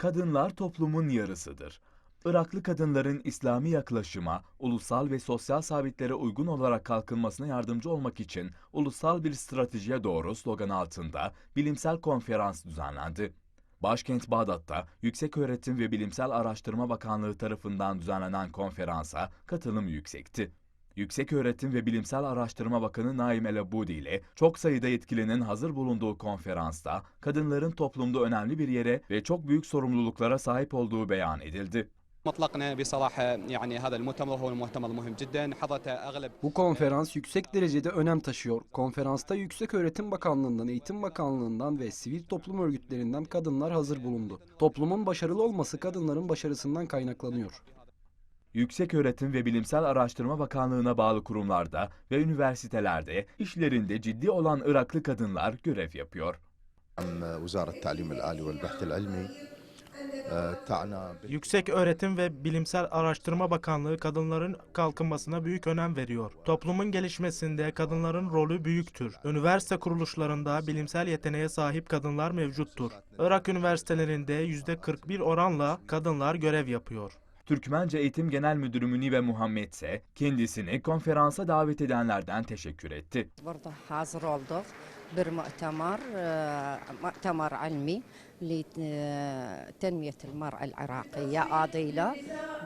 Kadınlar toplumun yarısıdır. Iraklı kadınların İslami yaklaşıma, ulusal ve sosyal sabitlere uygun olarak kalkınmasına yardımcı olmak için ulusal bir stratejiye doğru slogan altında bilimsel konferans düzenlendi. Başkent Bağdat'ta Yükseköğretim ve Bilimsel Araştırma Bakanlığı tarafından düzenlenen konferansa katılım yüksekti. Yükseköğretim ve Bilimsel Araştırma Bakanı Naim Elabudi ile çok sayıda yetkilinin hazır bulunduğu konferansta kadınların toplumda önemli bir yere ve çok büyük sorumluluklara sahip olduğu beyan edildi. Bu konferans yüksek derecede önem taşıyor. Konferansta Yüksek Öğretim Bakanlığı'ndan, Eğitim Bakanlığı'ndan ve sivil toplum örgütlerinden kadınlar hazır bulundu. Toplumun başarılı olması kadınların başarısından kaynaklanıyor. Yükseköğretim ve Bilimsel Araştırma Bakanlığı'na bağlı kurumlarda ve üniversitelerde işlerinde ciddi olan Iraklı kadınlar görev yapıyor. Yüksek Öğretim ve Bilimsel Araştırma Bakanlığı kadınların kalkınmasına büyük önem veriyor. Toplumun gelişmesinde kadınların rolü büyüktür. Üniversite kuruluşlarında bilimsel yeteneğe sahip kadınlar mevcuttur. Irak üniversitelerinde %41 oranla kadınlar görev yapıyor. Türkmence Eğitim Genel Müdürü Münive Muhammed ise kendisini konferansa davet edenlerden teşekkür etti. Burada hazır olduk. Bir mü'temar, e, mü'temar almi e, tenmiyetil mar'al Irakiye adıyla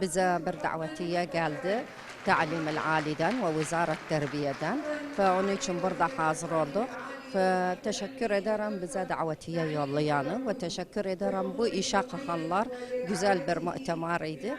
bize bir davetiye geldi. Ta'lim al aliden ve Vizaret Terbiye'den. Ve onun için burada hazır olduk. Teşekkür ederim bize davetiye yollayanı ve teşekkür ederim bu işe kakanlar güzel bir mütemer idi.